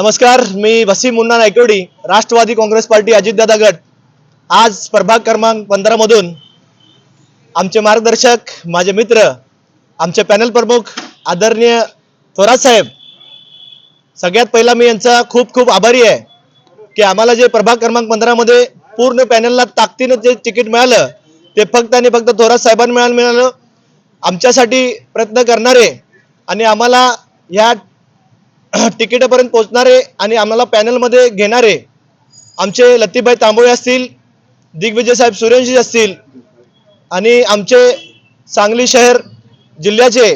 नमस्कार मी वसीम मुन्ना नायकोडी राष्ट्रवादी काँग्रेस पार्टी अजितदादा गट. आज प्रभाग क्रमांक पंधरामधून आमचे मार्गदर्शक माझे मित्र आमचे पॅनल प्रमुख आदरणीय थोरात साहेब. सगळ्यात पहिला मी यांचा खूप खूप आभारी आहे की आम्हाला जे प्रभाग क्रमांक पंधरामध्ये पूर्ण पॅनलला ताकदीनं जे तिकीट मिळालं ते फक्त आणि फक्त थोरात साहेबांना मिळालं. मिळालं आमच्यासाठी प्रयत्न करणारे आणि आम्हाला या तिकिटापर्यंत पोहोचणारे आणि आम्हाला पॅनलमध्ये घेणारे आमचे लतीफभाई तांबोळे असतील दिग्विजय साहेब सूर्यवंशी असतील आणि आमचे सांगली शहर जिल्ह्याचे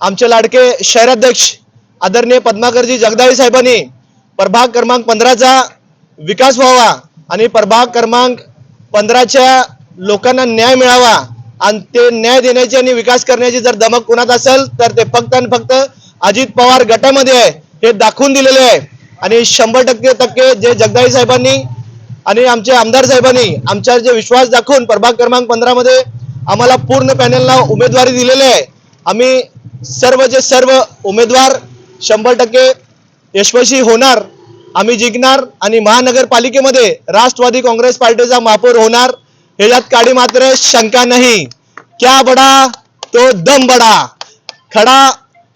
आमचे लाडके शहराध्यक्ष आदरणीय पद्माकरजी जगदाळी साहेबांनी प्रभाग क्रमांक पंधराचा विकास व्हावा आणि प्रभाग क्रमांक पंधराच्या लोकांना न्याय मिळावा आणि ते न्याय देण्याची आणि विकास करण्याची जर दमक कुणात असेल तर ते फक्त आणि फक्त अजित पवार गटामध्ये आहे. हे दाखवून दिलेले आहे. आणि शंभर टक्के टक्के जे जगदाई साहेबांनी आणि आमचे आमदार साहेबांनी आमच्या जे विश्वास दाखवून प्रभाग क्रमांक पंधरा मध्ये आम्हाला पूर्ण पॅनलला उमेदवारी दिलेली आहे. आम्ही सर्व जे सर्व उमेदवार शंभर टक्के यशस्वी होणार आम्ही जिंकणार आणि महानगरपालिकेमध्ये राष्ट्रवादी काँग्रेस पार्टीचा महापौर होणार ह्याच्यात काडी मात्र शंका नाही. क्या बडा तो दम बडा. खड़ा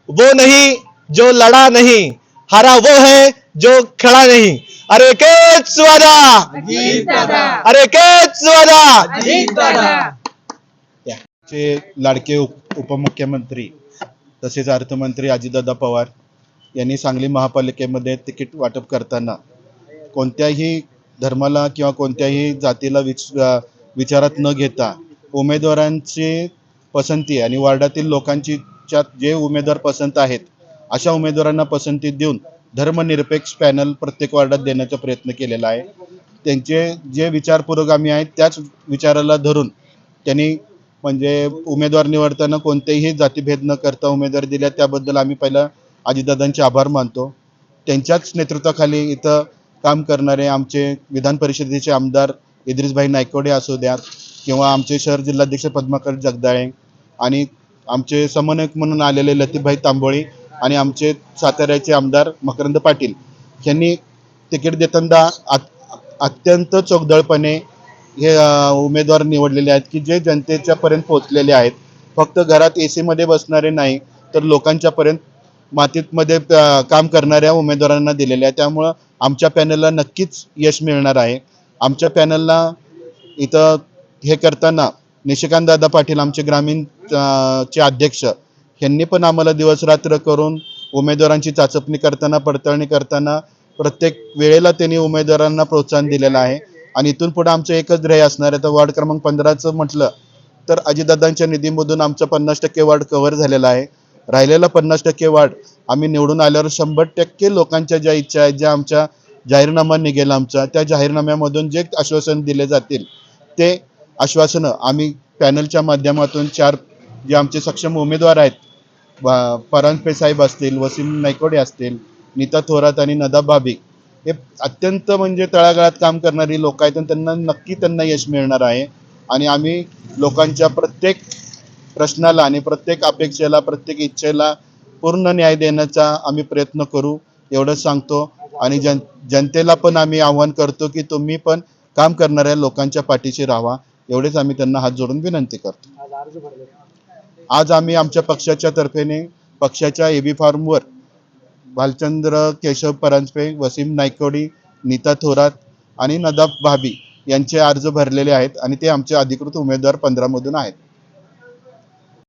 वो नाही जो लड़ा नहीं हारा वो है जो खड़ा नहीं। अरे केच वादा अरे केच वादा चे लाडके उप उपमुख्यमंत्री तसेच अर्थमंत्री अजितदादा पवार यांनी सांगली महापालिकेमध्ये तिकीट वाटप करताना कोणत्याही धर्माला किंवा कोणत्याही जातीला विच विचारात न घेता उमेदवारांची पसंती आणि वार्डातील लोकांची च्या जे उमेदवार पसंत आहेत अशा उमेदवारांना पसंती देऊन धर्मनिरपेक्ष पॅनल प्रत्येक वार्डात देण्याचा प्रयत्न केलेला आहे. त्यांचे जे विचार पुरोगामी आहेत त्याच विचाराला धरून त्यांनी म्हणजे उमेदवार निवडताना कोणतेही जातीभेद न करता उमेदवार दिल्या त्याबद्दल आम्ही पहिला अजितदादांचे आभार मानतो. त्यांच्याच नेतृत्वाखाली इथं काम करणारे आमचे विधान परिषदेचे आमदार इद्रिसभाई नायकोडे असू द्यात किंवा आमचे शहर जिल्हाध्यक्ष पद्माकर जगदाळे आणि आमचे समन्वयक म्हणून आलेले लतीफभाई तांबोळी आणि आमचे साताऱ्याचे आमदार मकरंद पाटील यांनी तिकीट देताना अत्यंत चोखदळपणे हे उमेदवार निवडलेले आहेत की जे जनतेच्या पर्यंत पोहोचलेले आहेत. फक्त घरात ए सीमध्ये बसणारे नाही तर लोकांच्या पर्यंत काम करणाऱ्या उमेदवारांना दिलेले आहे त्यामुळं आमच्या पॅनलला नक्कीच यश मिळणार आहे. आमच्या पॅनलला इथं हे करताना निशिकांत दादा पाटील आमचे ग्रामीण चे अध्यक्ष त्यांनी पण आम्हाला दिवसरात्र करून उमेदवारांची चाचपणी करताना पडताळणी करताना प्रत्येक वेळेला त्यांनी उमेदवारांना प्रोत्साहन दिलेलं आहे. आणि इथून पुढे आमचं एकच ध्येय असणार आहे तर वार्ड क्रमांक पंधराचं म्हटलं तर अजितदादांच्या निधीमधून आमचं पन्नास टक्के वार्ड कव्हर झालेला आहे. राहिलेला पन्नास टक्के वार्ड आम्ही निवडून आल्यावर शंभर टक्के लोकांच्या ज्या इच्छा आहेत ज्या आमच्या जाहीरनामा निघेला आमचा त्या जाहीरनाम्यामधून जे आश्वासन दिले जातील ते आश्वासनं आम्ही पॅनलच्या माध्यमातून चार जे आमचे सक्षम उमेदवार आहेत परांजपेसाहेब परांजपे साहेब असतील वसीम नायकोडे असतील नीता थोरात आणि नदा भाभी हे अत्यंत म्हणजे तळागाळात काम करणारी लोक आहेत आणि त्यांना नक्की त्यांना यश मिळणार आहे. आणि आम्ही लोकांच्या प्रत्येक प्रश्नाला आणि प्रत्येक अपेक्षेला प्रत्येक इच्छेला पूर्ण न्याय देण्याचा आम्ही प्रयत्न करू एवढंच सांगतो. आणि जन जनतेला पण आम्ही आव्हान करतो की तुम्ही पण काम करणाऱ्या लोकांच्या पाठीशी राहा. एवढेच आम्ही त्यांना हात जोडून विनंती करतो. आज आम्ही आमच्या पक्षाच्या तर्फेने पक्षाच्या एबी फॉर्मवर भालचंद्र केशव परांजपे वसीम नायकोडी नीता थोरात आणि नदाब भाभी यांचे अर्ज भरलेले आहेत आणि ते आमचे अधिकृत उमेदवार पंधरामधून आहेत.